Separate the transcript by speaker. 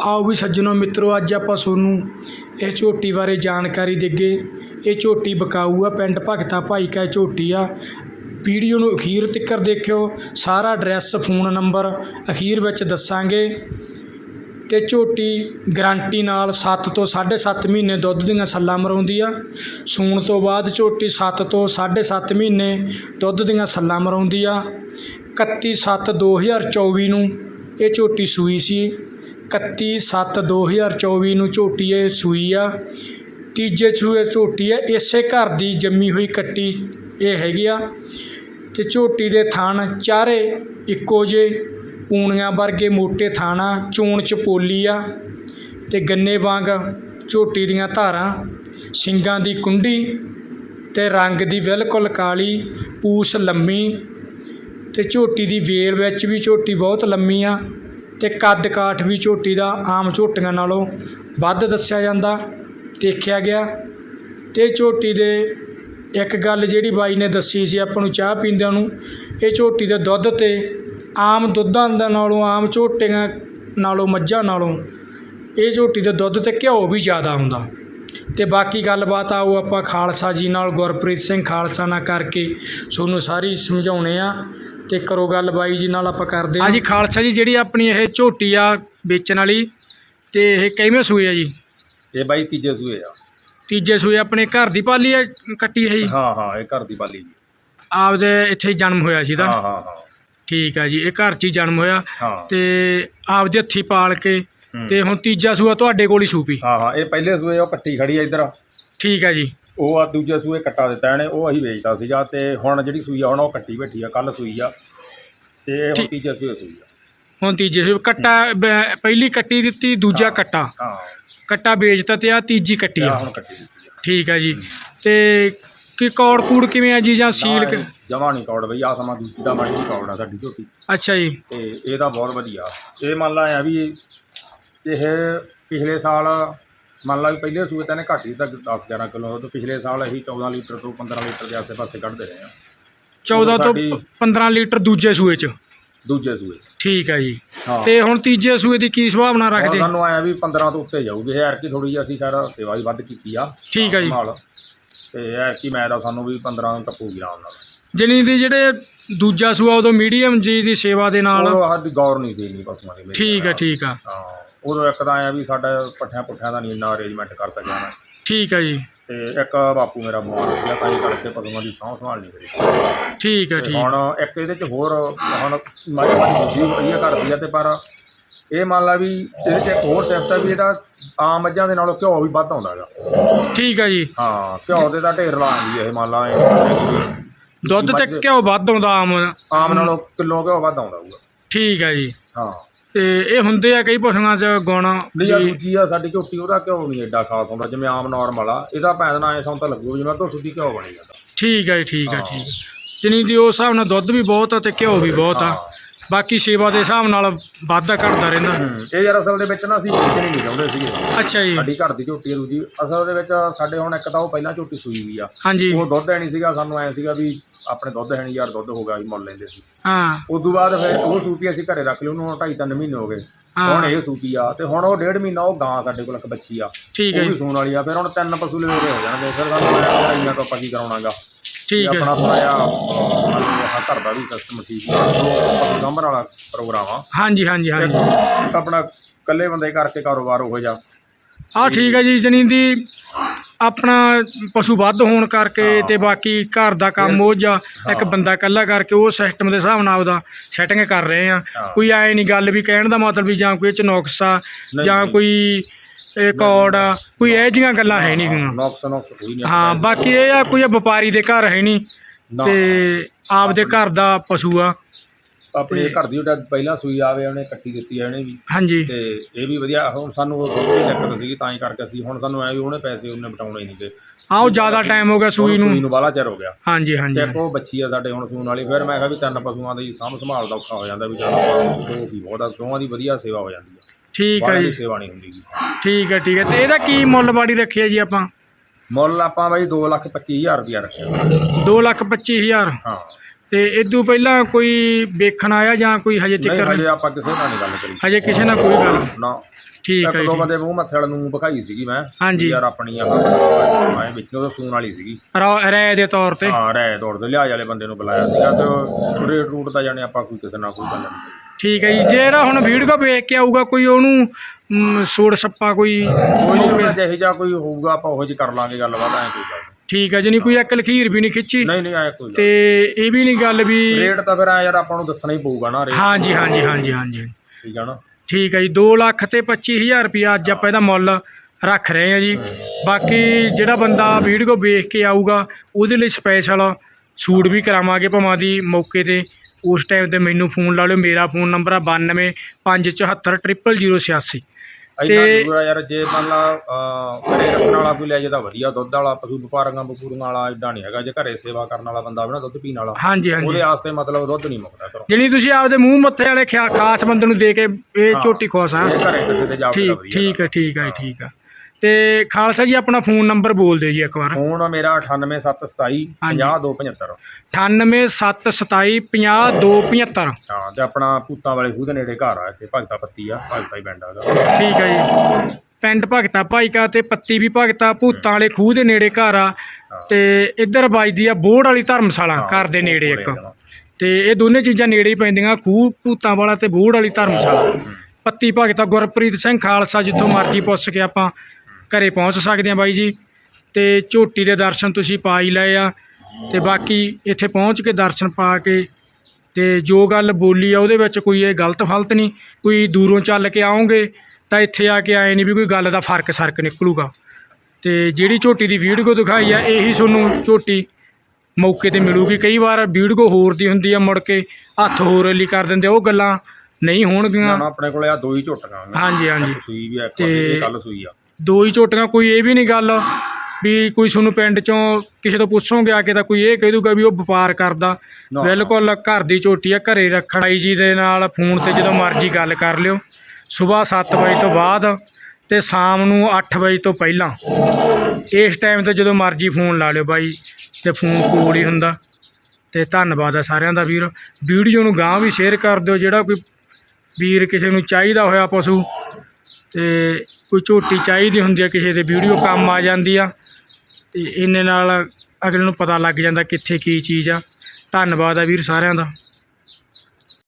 Speaker 1: ਆਓ ਵੀ ਸੱਜਣੋ ਮਿੱਤਰੋ, ਅੱਜ ਆਪਾਂ ਤੁਹਾਨੂੰ ਇਹ ਝੋਟੀ ਬਾਰੇ ਜਾਣਕਾਰੀ ਦੇਗੇ ਇਹ ਝੋਟੀ ਬਕਾਊ ਆ, ਪਿੰਡ ਭਗਤਾ ਭਾਈ ਕਾ ਇਹ ਝੋਟੀ ਆ। ਵੀਡੀਓ ਨੂੰ ਅਖੀਰ ਤੱਕ ਦੇਖਿਓ, ਸਾਰਾ ਐਡਰੈਸ ਫੋਨ ਨੰਬਰ ਅਖੀਰ ਵਿੱਚ ਦੱਸਾਂਗੇ। ਤੇ ਝੋਟੀ ਗਾਰੰਟੀ ਨਾਲ 7 ਤੋਂ 7.5 ਮਹੀਨੇ ਦੁੱਧ ਦੀਆਂ ਸੱਲਾਂ ਮਰਾਉਂਦੀ ਆ। ਸੂਣ ਤੋਂ ਬਾਅਦ ਝੋਟੀ 7 ਤੋਂ 7.5 ਮਹੀਨੇ ਦੁੱਧ ਦੀਆਂ ਸੱਲਾਂ ਮਰਾਉਂਦੀ ਆ। 31/7/2024 ਨੂੰ ਇਹ ਝੋਟੀ ਸੂਈ ਸੀ। 31/7/2024 ਨੂੰ ਝੋਟੀ ਇਹ ਸੂਈ ਆ। ਤੀਜੇ ਸੂਏ ਝੋਟੀ ਹੈ ਇਸੇ ਘਰ ਦੀ ਜੰਮੀ ਹੋਈ ਕੱਟੀ ਇਹ ਹੈਗੀ ਆ। ਤੇ ਝੋਟੀ ਦੇ ਥਣ ਚਾਰੇ ਇੱਕੋ ਜੇ, ਪੂਣੀਆਂ ਵਰਗੇ ਮੋਟੇ ਥਾਣਾ ਚੂਣ ਚਪੋਲੀ ਆ ਤੇ ਗੰਨੇ ਵਾਂਗ ਝੋਟੀ ਦੀਆਂ ਧਾਰਾਂ, ਸਿੰਗਾਂ ਦੀ ਕੁੰਡੀ ਤੇ ਰੰਗ ਦੀ ਬਿਲਕੁਲ ਕਾਲੀ ਪੂਛ ਲੰਮੀ ਤੇ ਝੋਟੀ ਦੀ ਵੇਲ ਵਿੱਚ ਵੀ ਝੋਟੀ ਬਹੁਤ ਲੰਮੀ ਆ। ਤੇ ਕੱਦ ਕਾਠ ਵੀ ਝੋਟੀ ਦਾ ਆਮ ਝੋਟੀਆਂ ਨਾਲੋਂ ਵੱਧ ਦੱਸਿਆ ਜਾਂਦਾ, ਦੇਖਿਆ ਗਿਆ। ਤੇ ਝੋਟੀ ਦੇ ਇੱਕ ਗੱਲ ਜਿਹੜੀ ਬਾਈ ਨੇ ਦੱਸੀ ਸੀ, ਆਪਾਂ ਨੂੰ ਚਾਹ ਪੀਂਦਿਆਂ ਨੂੰ, ਇਹ ਝੋਟੀ ਦੇ ਦੁੱਧ ਤੇ ਆਮ ਦੁੱਧਾਂ ਦਾ ਨਾਲੋਂ, ਆਮ ਝੋਟੀਆਂ ਨਾਲੋਂ, ਮੱਝਾਂ ਨਾਲੋਂ, ਇਹ ਝੋਟੀ ਦੇ ਦੁੱਧ ਤੇ ਘਿਓ ਵੀ ਜ਼ਿਆਦਾ ਆਉਂਦਾ ਤੇ ਬਾਕੀ ਗੱਲਬਾਤ ਆਓ ਆਪਾਂ ਖਾਲਸਾ ਜੀ ਨਾਲ, ਗੁਰਪ੍ਰੀਤ ਸਿੰਘ ਖਾਲਸਾ ਨਾਲ ਕਰਕੇ ਤੁਹਾਨੂੰ ਸਾਰੀ ਸਮਝਾਉਣੇ ਆ। ਤੇ ਕਰੋ ਗੱਲ ਬਾਈ ਜੀ ਨਾਲ ਆਪਾਂ ਕਰਦੇ ਹਾਂ। ਜੀ ਖਾਲਸਾ ਜੀ ਜਿਹੜੀ ਆਪਣੀ ਇਹ ਝੋਟੀ ਆ ਵੇਚਣ ਵਾਲੀ ਤੇ ਇਹ ਕਿਵੇਂ ਸੂਏ ਆ ਜੀ?
Speaker 2: ਇਹ ਬਾਈ ਤੀਜੇ ਸੂਏ ਆ।
Speaker 1: ਤੀਜੇ ਸੂਏ ਆਪਣੇ ਘਰ ਦੀ ਪਾਲੀ ਆ ਕੱਟੀ ਹੈ ਜੀ?
Speaker 2: ਹਾਂ ਹਾਂ ਇਹ ਘਰ ਦੀ ਬਾਲੀ ਜੀ।
Speaker 1: ਆਪਦੇ ਇੱਥੇ ਹੀ ਜਨਮ ਹੋਇਆ ਸੀ ਇਹਦਾ
Speaker 2: ਹਾਂ ਹਾਂ ਹਾਂ।
Speaker 1: ਠੀਕ ਆ ਜੀ ਇਹ ਘਰ 'ਚ ਹੀ ਜਨਮ ਹੋਇਆ।
Speaker 2: ਹਾਂ।
Speaker 1: ਤੇ ਆਪਦੇ ਹੱਥੀ ਪਾਲ ਕੇ
Speaker 2: ਹੂੰ।
Speaker 1: ਤੇ ਹੁਣ ਤੀਜਾ ਸੂਆ ਤੁਹਾਡੇ ਕੋਲ ਹੀ ਸੂਪੀ
Speaker 2: ਹਾਂ ਹਾਂ ਇਹ ਪਹਿਲੇ ਸੂਏ ਉਹ ਕੱਟੀ ਖੜੀ ਆ ਇੱਧਰ।
Speaker 1: ਠੀਕ ਆ ਜੀ।
Speaker 2: ਉਹ ਆ ਦੂਜੇ ਸੂਏ ਕੱਟਾ ਦਿੱਤਾ ਇਹਨੇ ਉਹ ਅਸੀਂ ਵੇਚਦਾ ਸੀਗਾ ਤੇ ਹੁਣ ਜਿਹੜੀ ਸੂਈ ਆ ਹੁਣ ਉਹ ਕੱਟੀ ਬੈਠੀ ਆ ਕੱਲ ਸੂਈ ਆ। ਤੇ ਇਹ ਹੁਣ
Speaker 1: ਠੀਕ।
Speaker 2: ਤੀਜੇ ਸੂਏ ਸੂਈ ਆ।
Speaker 1: ਹੁਣ ਤੀਜੇ ਸੂਏ ਕੱਟਾ ਬ- ਪਹਿਲੀ ਕੱਟੀ ਦਿੱਤੀ ਦੂਜਾ। ਕੱਟਾ।
Speaker 2: ਹਾਂ।
Speaker 1: ਕੱਟਾ ਵੇਚਤਾ ਤੇ ਆ ਤੀਜੀ ਕੱਟੀ ਆ।
Speaker 2: ਹੁਣ ਕੱਟੀ ਦਿੱਤੀ ਆ।
Speaker 1: ਠੀਕ ਆ ਜੀ। ਤੇ ਕੀ ਕੌੜ ਕੂੜ ਕਿਵੇਂ ਆ ਜੀ ਜਾਂ ਸੀਲ ਕ-
Speaker 2: ਜਮਾ ਨਹੀਂ ਕੌੜ ਬਈ ਆ ਸਮਾਂ ਦੂਜੀ ਦਾ ਮਾੜੀ ਕੌੜ ਆ ਸਾਡੀ ਝੋਟੀ।
Speaker 1: ਅੱਛਾ ਜੀ।
Speaker 2: ਤੇ ਇਹਦਾ ਬਹੁਤ ਵਧੀਆ। ਇਹ ਮੰਨ ਲਾ ਆ ਵੀ ਇਹ ਪਿਛਲੇ ਸਾਲ ਮੰਨ ਲਾ ਵੀ ਪਹਿਲੇ ਸੂਏ ਤਾਂ ਇਹਨੇ ਘੱਟ ਹੀ ਤੱਕ 10 11 ਕਿਲੋ। ਤੇ ਪਿਛਲੇ ਸਾਲ ਅਸੀਂ 14 ਲੀਟਰ ਤੋਂ 15 ਲੀਟਰ ਦੇ ਆਸੇ-ਪਾਸੇ ਕੱਢਦੇ ਰਹੇ ਆ।
Speaker 1: 14 ਤੋਂ
Speaker 2: ਸਾਡੀ-
Speaker 1: 15 ਲੀਟਰ ਦੂਜੇ ਸੂਏ ਚ।
Speaker 2: ਦੂਜੇ ਸੂਏ।
Speaker 1: ਠੀਕ ਆ ਜੀ।
Speaker 2: ਹਾਂ।
Speaker 1: ਤੇ ਹੁਣ ਤੀਜੇ ਸੂਏ ਦੀ ਕੀ ਸੁਭਾਵਨਾ
Speaker 2: ਹੁਣ
Speaker 1: ਰੱਖਦੇ?
Speaker 2: ਸਾਨੂੰ ਆਇਆ ਵੀ 15 ਤੋਂ ਉੱਤੇ ਜਾਊਗੀ ਯਾਰ ਕੀ ਥੋੜੀ ਜਿਹੀ ਅਸੀਂ ਖੈਰ ਸੇਵਾ ਵੀ ਵੱਧ ਕੀਤੀ ਆ।
Speaker 1: ਠੀਕ ਆ ਜੀ।
Speaker 2: ਨਾਲ। ਤੇ ਯਾਰ ਕੀ ਮੈਂ ਤਾਂ ਸਾਨੂੰ ਵੀ 15 ਟੱਪੂਗੀ ਆਰਾਮ ਨਾਲ
Speaker 1: ਜਣੀ ਦੀ ਜਿਹੜੇ ਦੂਜਾ ਸੂਆ ਉਦੋਂ ਮੀਡੀਅਮ ਜੀ ਦੀ ਸੇਵਾ ਦੇ ਨਾਲ
Speaker 2: ਉਹ ਸਾਡੀ ਗੌਰ ਨਹੀਂ ਨਹੀਂ ਪਸ਼ੂਆਂ ਦੀ। ਮੇਰੀ
Speaker 1: ਠੀਕ ਆ ਠੀਕ ਆ।
Speaker 2: ਹਾਂ। ਉਦੋਂ ਇੱਕ ਤਾਂ ਆਇਆ ਵੀ ਸਾਡਾ ਪੱਠਿਆਂ ਪੁੱਠਿਆਂ ਦਾ ਨਹੀਂ ਇੰਨਾ ਅਰੇਂਜਮੈਂਟ ਕਰ ਸਕਿਆ ਮੈਂ।
Speaker 1: ਠੀਕ ਆ ਜੀ।
Speaker 2: ਤੇ ਇੱਕ ਬਾਪੂ ਮੇਰਾ ਬਿਮਾਰ ਸੀਗਾ ਤਾਂ ਹੀ ਕਰਕੇ ਪਸ਼ੂਆਂ ਦੀ ਸਾਂਭ ਸੰਭਾਲ ਨਹੀਂ ਕਰੀ।
Speaker 1: ਠੀਕ
Speaker 2: ਤੇ
Speaker 1: ਠੀਕ।
Speaker 2: ਹੁਣ ਇੱਕ ਇਹਦੇ ਚ ਹੋਰ ਹੁਣ ਮਾੜੀ ਮਾੜੀ ਬੁੱਧੀ ਵਧੀਆ ਕਰਦੀ ਆ ਤੇ ਪਰ ਇਹ ਮੰਨ ਲਾ ਵੀ ਇਹਦੇ ਚ ਇੱਕ ਹੋਰ ਸਿਫਤ ਆ ਵੀ ਇਹਦਾ ਆਮ ਮੱਝਾਂ ਦੇ ਨਾਲੋਂ ਘਿਓ ਵੀ ਵੱਧ ਆਉਂਦਾ ਹੈਗਾ।
Speaker 1: ਠੀਕ ਆ ਜੀ।
Speaker 2: ਹਾਂ ਘਿਓ ਦੇ ਤਾਂ ਢੇਰ ਲਾਉਂਦੀ ਇਹ ਮੰਨ ਲਾ ਇਹ
Speaker 1: ਦੁੱਧ ਤੇ ਘਿਓ ਵੱਧ ਆਉਂਦਾ ਆਮ।
Speaker 2: ਆਮ ਨਾਲੋਂ ਕਿਲੋ ਘਿਓ ਵੱਧ ਆਉਂਦਾ ਹੋਊਗਾ।
Speaker 1: ਠੀਕ ਆ ਜੀ।
Speaker 2: ਹਾਂ।
Speaker 1: ਤੇ ਇਹ ਹੁੰਦੇ ਆ ਕਈ ਪਸ਼ੂਆਂ 'ਚ ਗੁਣ
Speaker 2: ਨਹੀਂ
Speaker 1: ਵੀ-
Speaker 2: ਦੂਜੀ ਆ ਸਾਡੀ ਝੋਟੀ ਉਹਦਾ ਘਿਓ ਨਹੀਂ ਐਡਾ ਖਾਸ ਹੁੰਦਾ ਜਿਵੇਂ ਆਮ ਨਾਰਮਲ ਆ ਇਹਦਾ ਭੈਣ ਨਾ ਐ ਸੌਂ ਤਾਂ ਲੱਗੂ ਜਿਵੇਂ ਤੋਂ ਸੁੱਧੀ ਘਿਓ ਬਣੀ ਜਾਂਦਾ
Speaker 1: ਠੀਕ ਆ ਜੀ ਠੀਕ ਆ
Speaker 2: ਹਾਂ।
Speaker 1: ਠੀਕ ਆ। ਜਣੀ ਦੀ ਉਸ ਹਿਸਾਬ ਨਾਲ ਦੁੱਧ ਵੀ ਬਹੁਤ ਆ ਤੇ ਘਿਓ ਵੀ ਬਹੁਤ ਆ
Speaker 2: ਹਾਂ।
Speaker 1: ਬਾਕੀ ਸੇਵਾ ਦੇ ਹਿਸਾਬ ਨਾਲ ਵਾਧਾ ਘਟਦਾ ਰਹਿੰਦਾ।
Speaker 2: ਇਹ ਯਾਰ ਅਸਲ ਦੇ ਵਿੱਚ ਨਾ ਅਸੀਂ ਵੇਚਣੀ ਨਹੀਂ ਚਾਹੁੰਦੇ ਸੀਗੇ।
Speaker 1: ਅੱਛਾ ਜੀ।
Speaker 2: ਸਾਡੀ ਘਰ ਦੀ ਝੋਟੀ ਆ ਦੂਜੀ। ਅਸਲ ਦੇ ਵਿੱਚ ਸਾਡੇ ਹੁਣ ਇੱਕ ਤਾਂ ਉਹ ਪਹਿਲਾਂ ਝੋਟੀ ਸੂਈ ਵੀ ਆ।
Speaker 1: ਹਾਂਜੀ।
Speaker 2: ਉਹ ਦੁੱਧ ਹੈ ਨਹੀਂ ਸੀਗਾ ਸਾਨੂੰ ਐ ਸੀਗਾ ਵੀ ਆਪਣੇ ਦੁੱਧ ਹੈ ਨਹੀਂ ਯਾਰ ਦੁੱਧ ਹੋ ਗਿਆ ਅਸੀਂ ਮੁੱਲ ਲੈਂਦੇ ਸੀ।
Speaker 1: ਹਾਂ।
Speaker 2: ਉਸ ਤੋਂ ਬਾਅਦ ਫਿਰ ਉਹ ਸੂਪੀ ਅਸੀਂ ਘਰੇ ਰੱਖ ਲਈ ਉਹਨੂੰ ਹੁਣ ਢਾਈ ਤਿੰਨ ਮਹੀਨੇ ਹੋ ਗਏ। ਹੁਣ ਇਹ ਸੂਪੀ ਆ ਤੇ ਹੁਣ ਉਹ ਡੇਢ ਮਹੀਨਾ ਉਹ ਗਾਂ ਸਾਡੇ ਕੋਲ ਇੱਕ ਬੱਚੀ ਆ। ਉਹ ਵੀ ਸੂਣ ਵਾਲੀ ਆ ਫਿਰ ਹੁਣ ਤਿੰਨ ਪਸ਼ੂ ਲਵੇਰੇ ਹੋ ਜਾਣਗੇ। ਫਿਰ ਸਾਨੂੰ ਐਂ ਇੰਨਾ ਤੋਂ ਆਪਾਂ ਕੀ ਕਰਾਉਣਾਗਾ।
Speaker 1: ਠੀਕ ਹੈ।
Speaker 2: ਆਪਣਾ ਆਹ ਘਰ ਦਾ ਵੀ ਸਿਸਟਮ ਠੀਕ ਪਸ਼ੂ ਸਾਂਭਣ ਵਾਲਾ ਪ੍ਰੋਗਰਾਮ ਆ।
Speaker 1: ਹਾਂਜੀ ਹਾਂਜੀ ਹਾਂਜੀ।
Speaker 2: ਆਪਣਾ ਇਕੱਲੇ ਬੰਦੇ ਕਰਕੇ ਕਾਰੋਬਾਰ ਹੋ ਜਾ
Speaker 1: ਆ ਠੀਕ ਹੈ ਜੀ ਜਣੀ ਦੀ ਆਪਣਾ ਪਸ਼ੂ ਵੱਧ ਹੋਣ ਕਰਕੇ
Speaker 2: ਹਾਂ।
Speaker 1: ਤੇ ਬਾਕੀ ਘਰ ਦਾ ਕੰਮ ਉਹ ਜਾਂ ਇੱਕ ਬੰਦਾ ਇਕੱਲਾ ਕਰਕੇ ਉਹ ਸਿਸਟਮ ਦੇ ਹਿਸਾਬ ਨਾਲ ਆਪਦਾ ਸੈਟਿੰਗ ਕਰ ਰਹੇ ਆ।
Speaker 2: ਹਾਂ।
Speaker 1: ਕੋਈ ਐ ਨਹੀਂ ਗੱਲ ਵੀ ਕਹਿਣ ਦਾ ਮਤਲਬ ਵੀ ਜਾਂ ਕੋਈ ਚ ਨੁਕਸ ਆ ਜਾਂ। ਕੋਈ ਇਹ ਕੌੜ ਆ ਕੋਈ ਇਹ ਜੀਆਂ ਗੱਲਾਂ ਹੈ ਨਹੀਂ ਗੀਆਂ।
Speaker 2: ਨੌਕਸ ਨੌਕਸ ਕੋਈ ਨਹੀਂ
Speaker 1: ਹਾਂ ਬਾਕੀ ਇਹ ਆ ਕੋਈ ਵਪਾਰੀ ਦੇ ਘਰ ਹੈ ਨਹੀਂ
Speaker 2: ਨਾ।
Speaker 1: ਤੇ ਆਪਦੇ ਘਰ ਦਾ ਪਸ਼ੂ ਆ।
Speaker 2: ਆਪਣੇ ਘਰ ਦੀ ਉਹਦਾ ਪਹਿਲਾਂ ਸੂਈ ਆਵੇ ਉਹਨੇ ਕੱਟੀ ਦਿੱਤੀ ਆ ਉਹਨੇ ਵੀ।
Speaker 1: ਹਾਂਜੀ।
Speaker 2: ਤੇ ਇਹ ਵੀ ਵਧੀਆ ਹੁਣ ਸਾਨੂੰ ਉਹ ਦੁੱਧ ਦੀ ਦਿੱਕਤ ਸੀਗੀ ਤਾਂ ਹੀ ਕਰਕੇ ਅਸੀਂ ਹੁਣ ਸਾਨੂੰ ਐ ਵੀ ਉਹਨੇ ਪੈਸੇ ਉਹਨੇ ਬਟਾਉਣੇ ਹੀ ਨਹੀਂ ਤੇ
Speaker 1: ਆਓ ਜ਼ਿਆਦਾ ਟਾਈਮ ਹੋ ਗਿਆ ਸੂਈ ਨੂੰ।
Speaker 2: ਸੂਈ ਨੂੰ ਬਾਲਾ ਚਿਰ ਹੋ ਗਿਆ।
Speaker 1: ਹਾਂਜੀ ਹਾਂਜੀ
Speaker 2: ਤੇ ਇੱਕ ਉਹ ਬੱਚੀ ਆ ਸਾਡੇ ਹੁਣ ਸੂਣ ਵਾਲੀ ਫਿਰ ਮੈਂ ਕਿਹਾ ਵੀ ਤਿੰਨ ਪਸ਼ੂਆਂ ਦੀ ਸਾਂਭ ਸੰਭਾਲ ਦਾ ਔਖਾ ਹੋ ਜਾਂਦਾ ਵੀ ਚਲੋ ਆਪਾਂ ਦੋ ਕੀ ਬਹੁਤ ਆ ਦੋਵਾਂ ਦੀ ਵਧੀਆ ਸੇਵਾ ਹੋ ਜਾਂਦੀ ਆ।
Speaker 1: ਠੀਕ ਹੈ
Speaker 2: ਬਾਹਰ ਦੀ
Speaker 1: ਜੀ
Speaker 2: ਸੇਵਾ ਨਹੀਂ ਹੁੰਦੀ ਗੀ।
Speaker 1: ਠੀਕ ਹੈ ਠੀਕ ਹੈ ਤੇ ਇਹਦਾ ਕੀ ਮੁੱਲ ਬਾੜੀ ਰੱਖਿਆ ਜੀ ਆਪਾਂ?
Speaker 2: ਮੁੱਲ ਆਪਾਂ ਬਾਈ 2 ਲੱਖ 25 ਹਜ਼ਾਰ ਰੁਪਇਆ ਰੱਖਿਆ।
Speaker 1: 2 ਲੱਖ 25 ਹਜ਼ਾਰ।
Speaker 2: ਹਾਂ।
Speaker 1: ਤੇ ਇਦੋਂ ਪਹਿਲਾਂ ਕੋਈ ਵੇਖਣ ਆਇਆ ਜਾਂ ਕੋਈ ਹਜੇ
Speaker 2: ਨਹੀਂ
Speaker 1: ਤੱਕ
Speaker 2: ਹਜੇ ਆਪਾਂ ਕਿਸੇ ਨਾਲ ਨਹੀਂ ਗੱਲ ਕਰੀ।
Speaker 1: ਹਜੇ ਕਿਸੇ ਨਾਲ ਕੋਈ ਗੱਲ
Speaker 2: ਨਾ।
Speaker 1: ਠੀਕ
Speaker 2: ਇੱਕ
Speaker 1: ਹੈ
Speaker 2: ਦੋ
Speaker 1: ਜੀ।
Speaker 2: ਬੰਦੇ ਮੂੰਹ ਮੱਥੇ ਵਾਲੇ ਨੂੰ ਵਿਖਾਈ ਸੀਗੀ ਮੈਂ
Speaker 1: ਹਾਂਜੀ।
Speaker 2: ਯਾਰ ਆਪਣੀ ਆਹ ਮੈਂ ਵਿੱਚ ਉਹਦਾ ਸੂਣ ਵਾਲੀ ਸੀਗੀ।
Speaker 1: ਰਾ- ਰਾਏ ਦੇ ਤੌਰ ਤੇ।
Speaker 2: ਹਾਂ ਰਹਿ ਦੌੜ ਦੇ ਲਿਹਾਜ਼ ਵਾਲੇ ਬੰਦੇ ਨੂੰ ਬੁਲਾਇਆ ਸੀਗਾ ਤੇ ਉਹ ਰੇਟ ਰੂਟ ਦਾ ਜਾਣੇ ਆਪਾਂ ਕੋਈ ਕਿਸੇ ਨਾਲ ਕੋਈ ਗੱਲ ਨਹੀਂ।
Speaker 1: ਠੀਕ ਹੈ ਜੀ ਜਿਹੜਾ ਹੁਣ ਵੀਡੀਓ ਵੇਖ ਕੇ ਆਊਗਾ ਕੋਈ ਉਹਨੂੰ ਮ, ਸੂੜ ਸੱਪਾ ਕੋਈ
Speaker 2: ਕੋਈ ਨਹੀਂ ਜਿਹੇ ਜਾਂ ਕੋਈ ਹੋਊਗਾ ਆਪਾਂ ਉਹੋ ਜਿਹੀ ਕਰ ਲਾਂਗੇ ਗੱਲਬਾਤ ਐ ਕੋਈ ਗੱਲ ਨਹੀਂ।
Speaker 1: ਠੀਕ ਹੈ ਜੀ ਨਹੀਂ ਕੋਈ ਇੱਕ ਲਖੀਰ ਵੀ ਨਹੀਂ ਖਿੱਚੀ।
Speaker 2: ਨਹੀਂ ਨਹੀਂ ਐ ਕੋਈ ਗੱਲ
Speaker 1: ਤੇ ਇਹ ਵੀ ਨਹੀਂ ਗੱਲ ਵੀ
Speaker 2: ਨਹੀਂ। ਰੇਟ ਤਾਂ ਫਿਰ ਐ ਯਾਰ ਆਪਾਂ ਨੂੰ ਦੱਸਣਾ ਹੀ ਪਊਗਾ ਨਾ ਰੇਟ
Speaker 1: ਹਾਂਜੀ ਹਾਂਜੀ ਹਾਂਜੀ ਹਾਂਜੀ।
Speaker 2: ਠੀਕ ਆ ਨਾ?
Speaker 1: ਠੀਕ ਹੈ ਜੀ 2 ਲੱਖ ਤੇ 25000 ਰੁਪਇਆ ਅੱਜ ਆਪਾਂ ਇਹਦਾ ਮੁੱਲ ਰੱਖ ਰਹੇ ਹਾਂ ਜੀ। ਬਾਕੀ ਜਿਹੜਾ ਬੰਦਾ ਵੀਡੀਓ ਵੇਖ ਕੇ ਆਊਗਾ ਉਹਦੇ ਲਈ ਸਪੈਸ਼ਲ ਛੂਟ ਵੀ ਕਰਾਵਾਂਗੇ ਭਾਵੇਂ ਦੀ ਮੌਕੇ ਤੇ। ਉਸ ਟਾਈਮ ਤੇ ਮੈਨੂੰ ਫੋਨ ਲਾ ਲਿਓ ਮੇਰਾ ਫੋਨ ਨੰਬਰ ਆ 9257700086
Speaker 2: ਇੰਨਾ
Speaker 1: ਤੇ-
Speaker 2: ਯਾਰ ਜੇ ਮੰਨ ਲਾ ਘਰੇ ਰੱਖਣ ਵਾਲਾ ਕੋਈ ਲੈ ਜੇ ਤਾਂ ਵਧੀਆ ਦੁੱਧ ਵਾਲਾ ਪਸ਼ੂ ਵਪਾਰੀਆਂ ਵਪੂਰੀਆਂ ਵਾਲਾ ਇਦਾਂ ਨਹੀਂ ਹੈਗਾ ਜੇ ਘਰੇ ਸੇਵਾ ਕਰਨ ਵਾਲਾ ਬੰਦਾ ਨਾ ਦੁੱਧ ਪੀਣ ਵਾਲਾ
Speaker 1: ਹਾਂਜੀ ਹਾਂਜੀ।
Speaker 2: ਉਹਦੇ ਵਾਸਤੇ ਮਤਲਬ ਦੁੱਧ ਨਹੀਂ ਮੁੱਕਦਾ ਕਰੋ
Speaker 1: ਜਿਹੜੀ ਤੁਸੀਂ ਆਪਦੇ ਮੂੰਹ ਮੱਥੇ ਵਾਲੇ ਖਾਸ ਬੰਦੇ ਨੂੰ ਦੇ ਕੇ ਇਹ ਝੋਟੀ
Speaker 2: ਘਰੇ ਕਿਸੇ ਜਾਵੇ ਤਾਂ
Speaker 1: ਠੀਕ ਠੀਕ ਹੈ ਠੀਕ ਹੈ ਠੀਕ ਹੈ ਤੇ ਖਾਲਸਾ ਜੀ ਆਪਣਾ ਫੋਨ ਨੰਬਰ ਬੋਲ ਦਿਓ ਜੀ ਇੱਕ ਵਾਰ।
Speaker 2: ਫੋਨ ਮੇਰਾ 98727 50275
Speaker 1: 9877250275
Speaker 2: ਹਾਂ ਤੇ ਆਪਣਾ ਭੂਤਾਂ ਵਾਲੇ ਖੂਹ ਦੇ ਨੇੜੇ ਘਰ ਆ ਇੱਥੇ ਭਗਤਾ ਪੱਤੀ ਆ ਭਗਤਾ ਹੀ ਪਿੰਡ ਆ ਉਹਦਾ।
Speaker 1: ਠੀਕ ਹੈ ਜੀ। ਪਿੰਡ ਭਗਤਾ ਭਾਈਕਾ ਤੇ ਪੱਤੀ ਵੀ ਭਗਤਾ ਭੂਤਾਂ ਵਾਲੇ ਖੂਹ ਦੇ ਨੇੜੇ ਘਰ ਆ। ਤੇ ਇੱਧਰ ਵੱਜਦੀ ਆ ਬੋੜ ਵਾਲੀ ਧਰਮਸ਼ਾਲਾ ਘਰ ਦੇ ਨੇੜੇ ਇੱਕ। ਤੇ ਇਹ ਦੋਨੇ ਚੀਜ਼ਾਂ ਨੇੜੇ ਹੀ ਪੈਂਦੀਆਂ ਖੂਹ ਭੂਤਾਂ ਵਾਲਾ ਤੇ ਬੋੜ ਵਾਲੀ ਧਰਮਸ਼ਾਲਾ। ਪੱਤੀ ਭਗਤਾ ਗੁਰਪ੍ਰੀਤ ਸਿੰਘ ਖਾਲਸਾ ਜਿੱਥੋਂ ਮਰਜ਼ੀ ਪੁੱਛ ਕੇ ਆਪਾਂ ਘਰੇ ਪਹੁੰਚ ਸਕਦੇ ਆ ਬਾਈ ਜੀ। ਤੇ ਝੋਟੀ ਦੇ ਦਰਸ਼ਨ ਤੁਸੀਂ ਪਾ ਹੀ ਲਏ ਆ। ਤੇ ਬਾਕੀ ਇੱਥੇ ਪਹੁੰਚ ਕੇ ਦਰਸ਼ਨ ਪਾ ਕੇ ਤੇ ਜੋ ਗੱਲ ਬੋਲੀ ਆ ਉਹਦੇ ਵਿੱਚ ਕੋਈ ਇਹ ਗਲਤ ਫਲਤ ਨਹੀਂ। ਕੋਈ ਦੂਰੋਂ ਚੱਲ ਕੇ ਆਓਗੇ ਤਾਂ ਇੱਥੇ ਆ ਕੇ ਆਏ ਨਹੀਂ ਵੀ ਕੋਈ ਗੱਲ ਦਾ ਫ਼ਰਕ ਸਰਕ ਨਿਕਲੂਗਾ। ਤੇ ਜਿਹੜੀ ਝੋਟੀ ਦੀ ਵੀਡੀਓ ਦਿਖਾਈ ਆ ਇਹੀ ਤੁਹਾਨੂੰ ਝੋਟੀ ਮੌਕੇ ਤੇ ਮਿਲੂਗੀ। ਕਈ ਵਾਰ ਵੀਡੀਓ ਹੋਰ ਦੀ ਹੁੰਦੀ ਆ ਮੁੜ ਕੇ ਹੱਥ ਹੋਰ ਲਈ ਕਰ ਦਿੰਦੇ ਉਹ ਗੱਲਾਂ ਨਹੀਂ ਹੋਣਗੀਆਂ।
Speaker 2: ਆਪਣੇ ਕੋਲੇ ਆ ਦੋ ਹੀ ਝੋਟੀਆਂ।
Speaker 1: ਹਾਂਜੀ ਹਾਂਜੀ।
Speaker 2: ਸੂਈ ਵੀ ਆ ਕੱਲ ਸੂਈ ਆ।
Speaker 1: ਦੋ ਹੀ ਝੋਟੀਆਂ ਕੋਈ ਇਹ ਵੀ ਨਹੀਂ ਗੱਲ ਵੀ ਕੋਈ ਤੁਹਾਨੂੰ ਪਿੰਡ ਚੋਂ ਕਿਸੇ ਤੋਂ ਪੁੱਛੋਗੇ ਆ ਕੇ ਤਾਂ ਕੋਈ ਇਹ ਕਹਿ ਦੂਗਾ ਵੀ ਉਹ ਵਪਾਰ ਕਰਦਾ। ਬਿਲਕੁਲ ਘਰ ਦੀ ਝੋਟੀ ਆ ਘਰੇ ਰੱਖਣ ਆਈ ਜੀ ਦੇ ਨਾਲ ਫੋਨ ਤੇ ਜਦੋਂ ਮਰਜ਼ੀ ਗੱਲ ਕਰ ਲਿਓ। ਸਵੇਰ 7 ਵਜੇ ਤੋਂ ਬਾਅਦ ਤੇ ਸ਼ਾਮ ਨੂੰ 8 ਵਜੇ ਤੋਂ ਪਹਿਲਾਂ। ਇਸ ਟਾਈਮ ਤੇ ਜਦੋਂ ਮਰਜ਼ੀ ਫੋਨ ਲਾ ਲਿਓ ਬਾਈ ਤੇ ਫੋਨ ਕੋਲ ਹੀ ਹੁੰਦਾ। ਤੇ ਧੰਨਵਾਦ ਆ ਸਾਰਿਆਂ ਦਾ ਵੀਰ। ਵੀਡੀਓ ਨੂੰ ਗਾਂ ਵੀ ਸ਼ੇਅਰ ਕਰ ਦਿਓ ਜਿਹੜਾ ਕੋਈ ਵੀਰ ਕਿਸੇ ਨੂੰ ਚਾਹੀਦਾ ਹੋਇਆ ਪਸ਼ੂ। ਤੇ ਕੋਈ ਝੋਟੀ ਚਾਹੀਦੀ ਹੁੰਦੀ ਆ, ਕਿਸੇ ਦੇ ਵੀਡੀਓ ਕੰਮ ਆ ਜਾਂਦੀ ਆ, ਤੇ ਇਹਨੇ ਨਾਲ ਅਗਲੇ ਨੂੰ ਪਤਾ ਲੱਗ ਜਾਂਦਾ ਕਿੱਥੇ ਕੀ ਚੀਜ਼ ਆ। ਧੰਨਵਾਦ ਆ ਵੀਰ ਸਾਰਿਆਂ ਦਾ।